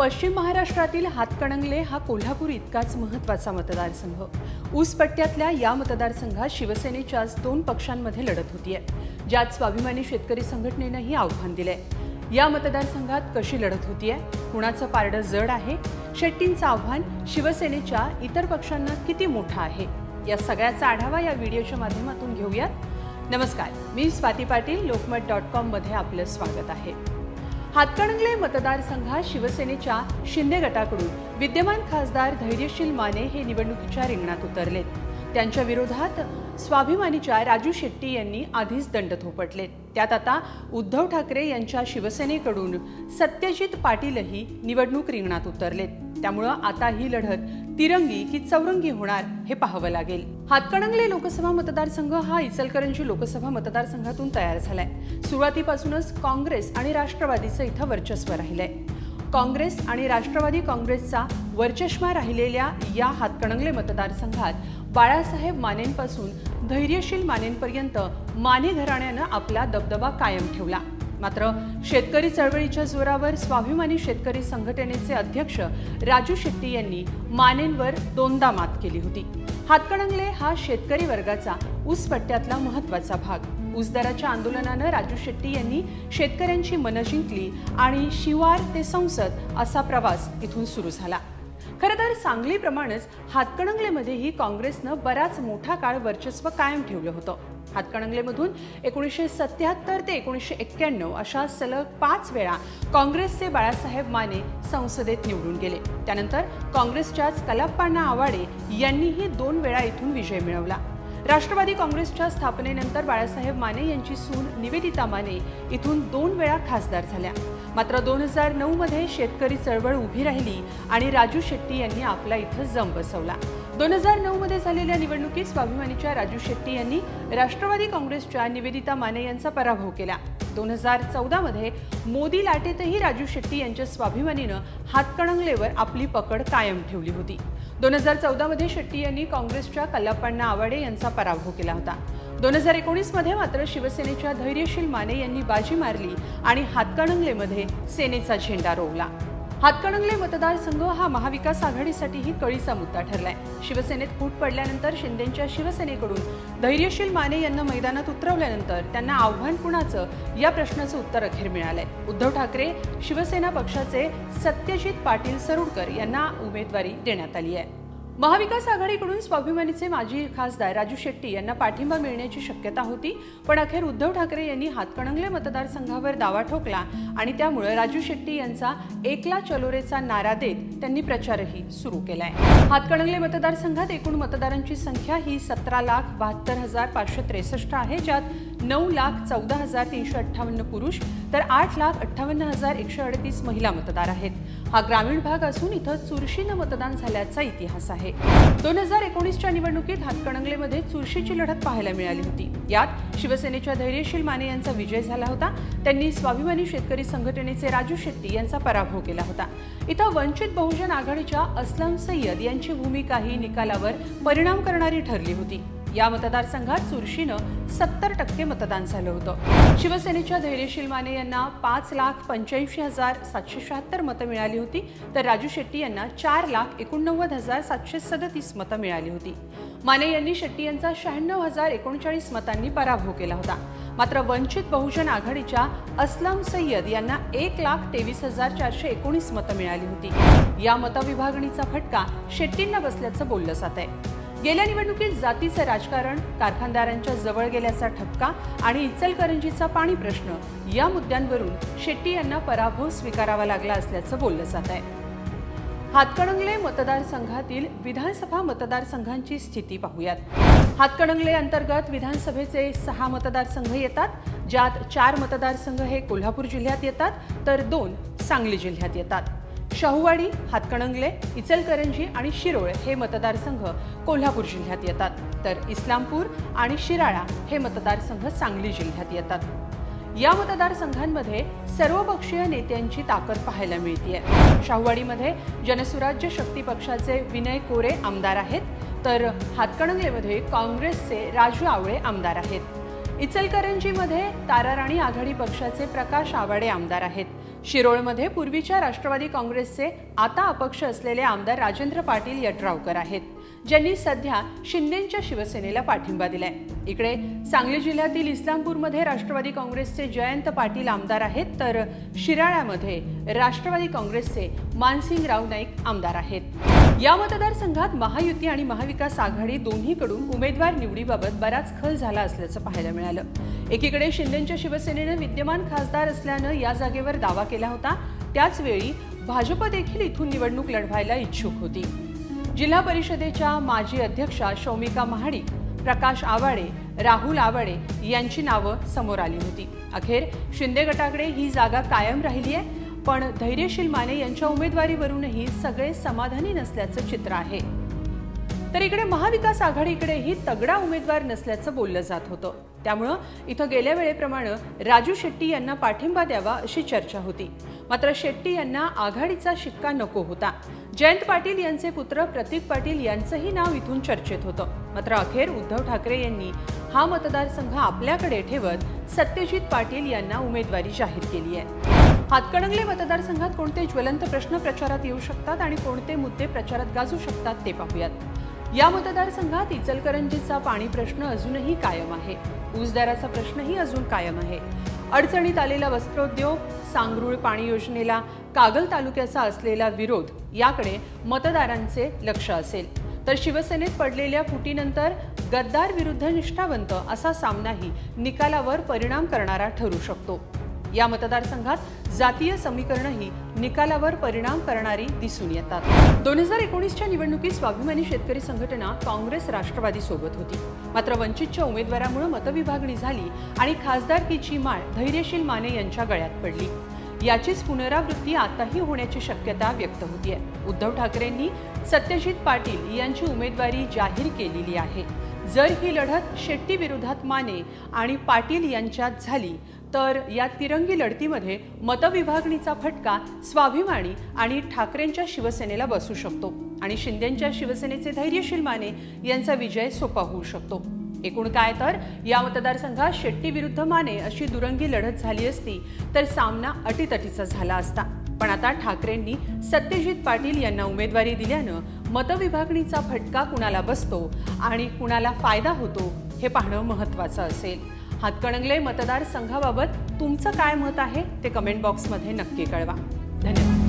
पश्चिम महाराष्ट्रातील हातकणंगले हा कोल्हापूर इतकाच महत्त्वाचा मतदारसंघ. ऊस पट्ट्यातल्या या मतदारसंघात शिवसेनेच्या आज दोन पक्षांमध्ये लढत होती आहे ज्यात स्वाभिमानी शेतकरी संघटनेनंही आव्हान दिलंय. या मतदारसंघात कशी लढत होतीये कुणाचं पारडं जड आहे शेट्टींचं आव्हान शिवसेनेच्या इतर पक्षांना किती मोठं आहे या सगळ्याचा आढावा या व्हिडिओच्या माध्यमातून घेऊयात. नमस्कार मी स्वाती पाटील लोकमत डॉट कॉममध्ये आपलं स्वागत आहे. हातकणंगले मतदारसंघात शिवसेनेच्या शिंदे गटाकडून विद्यमान खासदार धैर्यशील माने हे निवडणुकीच्या रिंगणात उतरलेत त्यांच्या विरोधात स्वाभिमानीच्या राजू शेट्टी यांनी आधीच दंड थोपटले. त्यात आता उद्धव ठाकरे यांच्या शिवसेनेकडून सत्यजित पाटीलही निवडणूक रिंगणात उतरलेत. त्यामुळं आता ही लढत तिरंगी की चौरंगी होणार हे पाहावं लागेल. हातकणंगले लोकसभा मतदारसंघ हा इचलकरंजी लोकसभा मतदारसंघातून तयार झालाय. सुरुवातीपासूनच काँग्रेस आणि राष्ट्रवादीचं इथं वर्चस्व राहिलंय. काँग्रेस आणि राष्ट्रवादी काँग्रेसचा वर्चष्मा राहिलेल्या या हातकणंगले मतदारसंघात बाळासाहेब मानेंपासून धैर्यशील मानेंपर्यंत माने घराण्यानं आपला दबदबा कायम ठेवला. मात्र शेतकरी चळवळीच्या जोरावर स्वाभिमानी शेतकरी संघटनेचे अध्यक्ष राजू शेट्टी यांनी मानेंवर दोनदा मात केली होती. हातकणंगले हा शेतकरी वर्गाचा ऊस पट्ट्यातला महत्त्वाचा भाग. ऊस दराच्या आंदोलनानं राजू शेट्टी यांनी शेतकऱ्यांची मनं जिंकली आणि शिवार ते संसद असा प्रवास इथून सुरू झाला. खरं तर सांगलीप्रमाणेच हातकणंगलेमध्येही काँग्रेसनं बराच मोठा काळ वर्चस्व कायम ठेवलं होतं. हातकणंगलेमधून एकोणीसशे सत्याहत्तर ते एकोणीसशे एक्क्याण्णव अशा सलग पाच वेळा काँग्रेसचे बाळासाहेब माने संसदेत निवडून गेले. त्यानंतर काँग्रेसच्याच कलाप्पाण्णा आवाडे यांनीही दोन वेळा इथून विजय मिळवला. राष्ट्रवादी काँग्रेसच्या स्थापनेनंतर बाळासाहेब माने यांची सून निवेदिता माने इथून दोन वेळा खासदार झाल्या. मात्र दोन हजार नऊमध्ये शेतकरी चळवळ उभी राहिली आणि राजू शेट्टी यांनी आपला इथं जम बसवला दोन हजार नऊमध्ये झालेल्या निवडणुकीत स्वाभिमानीच्या राजू शेट्टी यांनी राष्ट्रवादी काँग्रेसच्या निवेदिता माने यांचा पराभव केला. दोन हजार चौदामध्ये मोदी लाटेतही राजू शेट्टी यांच्या स्वाभिमानीनं हातकणंगलेवर आपली पकड कायम ठेवली होती. दोन हजार चौदामध्ये शेट्टी यांनी काँग्रेसच्या कल्लाप्पाण्णा आवाडे यांचा पराभव केला होता. दोन हजार एकोणीसमध्ये मात्र शिवसेनेच्या धैर्यशील माने यांनी बाजी मारली आणि हातकणंगलेमध्ये सेनेचा झेंडा रोवला. हातकणंगले मतदारसंघ हा महाविकास आघाडीसाठीही कळीचा मुद्दा ठरलाय. शिवसेनेत फूट पडल्यानंतर शिंदेच्या शिवसेनेकडून धैर्यशील माने यांना मैदानात उतरवल्यानंतर त्यांना आव्हान कुणाचं? या प्रश्नाचं उत्तर अखेर मिळालंय. उद्धव ठाकरे शिवसेना पक्षाचे सत्यजित पाटील सरुडकर यांना उमेदवारी देण्यात आली आहे. महाविकास आघाडीकडून स्वाभिमानीचे माजी खासदार राजू शेट्टी यांना पाठिंबा मिळण्याची शक्यता होती पण अखेर उद्धव ठाकरे यांनी हातकणंगले मतदारसंघावर दावा ठोकला आणि त्यामुळे राजू शेट्टी यांचा एकला चलोरेचा नारा देत त्यांनी प्रचारही सुरू केलाय. हातकणंगले मतदारसंघात एकूण मतदारांची संख्या ही सतरा लाख बहात्तर हजार पाचशे त्रेसष्ट आहे ज्यात नऊ लाख चौदा हजार तीनशे अठ्ठावन्न पुरुष तर आठ लाख अठ्ठावन्न हजार एकशे अडतीस महिला मतदार आहेत. हा ग्रामीण भाग असून इथं चुरशीनं मतदान झाल्याचा इतिहास आहे. दोन हजार एकोणीसच्या निवडणुकीत हातकणंगलेमध्ये चुरशीची लढत पाहायला मिळाली होती. यात शिवसेनेच्या धैर्यशील माने यांचा विजय झाला होता. त्यांनी स्वाभिमानी शेतकरी संघटनेचे राजू शेट्टी यांचा पराभव केला होता. इथं वंचित बहुजन आघाडीच्या असलम सय्यद यांची भूमिकाही निकालावर परिणाम करणारी ठरली होती. या मतदारसंघात चुरशीनं सत्तर टक्के मतदान झालं होतं. शिवसेनेच्या धैर्यशील माने यांना पाच लाख पंच्याऐंशी हजार सातशे शहात्तर मतं मिळाली होती तर राजू शेट्टी यांना चार लाख एकोणनव्वद हजार सातशे सदतीस मतं मिळाली होती. माने यांनी शेट्टी यांचा शहाण्णव हजार एकोणचाळीस मतांनी पराभव केला होता. मात्र वंचित बहुजन आघाडीच्या अस्लम सय्यद यांना एक लाख तेवीस हजार चारशे एकोणीस मतं मिळाली होती. या मतविभागणीचा फटका शेट्टींना बसल्याचं बोललं जात आहे गेल्या निवडणुकीत जातीचं राजकारण कारखानदारांच्या जवळ गेल्याचा ठपका आणि इचलकरंजीचा पाणी प्रश्न या मुद्द्यांवरून शेट्टी यांना पराभव स्वीकारावा लागला असल्याचं बोललं जात आहे. हातकणंगले मतदारसंघातील विधानसभा मतदारसंघांची स्थिती पाहूयात. हातकणंगले अंतर्गत विधानसभेचे सहा मतदारसंघ येतात ज्यात चार मतदारसंघ हे कोल्हापूर जिल्ह्यात येतात तर दोन सांगली जिल्ह्यात येतात. शाहूवाडी हातकणंगले इचलकरंजी आणि शिरोळ हे मतदारसंघ कोल्हापूर जिल्ह्यात येतात. तर इस्लामपूर आणि शिराळा हे मतदारसंघ सांगली जिल्ह्यात येतात. या मतदारसंघांमध्ये सर्वपक्षीय नेत्यांची ताकद पाहायला मिळते शाहूवाडीमध्ये जनसुराज्य शक्ती पक्षाचे विनय कोरे आमदार आहेत तर हातकणंगलेमध्ये काँग्रेसचे राजू आवळे आमदार आहेत. इचलकरंजीमध्ये ताराराणी आघाडी पक्षाचे प्रकाश आवाडे आमदार आहेत. शिरोळमध्ये पूर्वीच्या राष्ट्रवादी काँग्रेसचे आता अपक्ष असलेले आमदार राजेंद्र पाटील यड्रावकर आहेत ज्यांनी सध्या शिंदेच्या शिवसेनेला पाठिंबा दिलाय. इकडे सांगली जिल्ह्यातील इस्लामपूरमध्ये राष्ट्रवादी काँग्रेसचे जयंत पाटील आमदार आहेत तर शिराळ्यामध्ये राष्ट्रवादी काँग्रेसचे मानसिंगराव नाईक आमदार आहेत. या मतदारसंघात महायुती आणि महाविकास आघाडी दोन्हीकडून उमेदवार निवडीबाबत बराच खल झाला असल्याचं पाहायला मिळालं. एकीकडे शिंदेच्या शिवसेनेनं विद्यमान खासदार असल्यानं या जागेवर दावा केला होता. त्याचवेळी भाजप देखील इथून निवडणूक लढवायला इच्छुक होती. जिल्हा परिषदेच्या माजी अध्यक्षा शौमिका महाडिक प्रकाश आवाडे राहुल आवाडे यांची नावं समोर आली होती. अखेर शिंदे गटाकडे ही जागा कायम राहिली आहे. पण धैर्यशील माने यांच्या उमेदवारीवरूनही सगळे समाधानी नसल्याचं चित्र आहे. तर इकडे महाविकास आघाडीकडेही तगडा उमेदवार नसल्याचं बोललं जात होतं. त्यामुळं इथं गेल्या वेळेप्रमाणे राजू शेट्टी यांना पाठिंबा द्यावा अशी चर्चा होती. मात्र शेट्टी यांना आघाडीचा शिक्का नको होता. जयंत पाटील यांचे पुत्र प्रतीक पाटील यांचंही नाव इथून चर्चेत होतं. मात्र अखेर उद्धव ठाकरे यांनी हा मतदारसंघ आपल्याकडे ठेवत सत्यजित पाटील यांना उमेदवारी जाहीर केली आहे. हातकणंगले मतदारसंघात कोणते ज्वलंत प्रश्न प्रचारात येऊ शकतात आणि कोणते मुद्दे प्रचारात गाजू शकतात ते पाहूयात. या मतदारसंघात इचलकरंजीचा पाणी प्रश्न अजूनही कायम आहे. ऊसदाराचा प्रश्नही अजून कायम आहे. अडचणीत आलेला वस्त्रोद्योग सांगरूळ पाणी योजनेला कागल तालुक्याचा असलेला विरोध याकडे मतदारांचे लक्ष असेल. तर शिवसेनेत पडलेल्या फुटीनंतर गद्दार विरुद्ध निष्ठावंत असा सामनाही निकालावर परिणाम करणारा ठरू शकतो. या मतदारसंघात जातीय समीकरणही निकालावर परिणाम करणारी दिसून येतात. दोन हजार एकोणीसच्या निवडणुकीत स्वाभिमानी शेतकरी संघटना काँग्रेस राष्ट्रवादी सोबत होती. मात्र वंचितच्या उमेदवारामुळे मतविभागणी झाली आणि खासदारकीची माळ धैर्यशील माने यांच्या गळ्यात पडली. याचीच पुनरावृत्ती आताही होण्याची शक्यता व्यक्त होतीये. उद्धव ठाकरेंनी सत्यजित पाटील यांची उमेदवारी जाहीर केलेली आहे. जर ही लढत शेट्टी विरोधात माने आणि पाटील यांच्यात झाली तर या तिरंगी लढतीमध्ये मतविभागणीचा फटका स्वाभिमानी आणि ठाकरेंच्या शिवसेनेला बसू शकतो. आणि शिंदेच्या शिवसेनेचे धैर्यशील माने यांचा विजय सोपा होऊ शकतो. एकूण काय तर या मतदारसंघात शेट्टी विरुद्ध माने अशी दुरंगी लढत झाली असती तर सामना अटीतटीचा झाला असता. पण आता ठाकरेंनी सत्यजित पाटील यांना उमेदवारी दिल्यानं मतविभागणीचा फटका कुणाला बसतो आणि कुणाला फायदा होतो हे पाहणं महत्त्वाचं असेल. हातकणंगले मतदारसंघाबाबत तुमचं काय मत आहे ते कमेंट बॉक्समध्ये नक्की कळवा. धन्यवाद.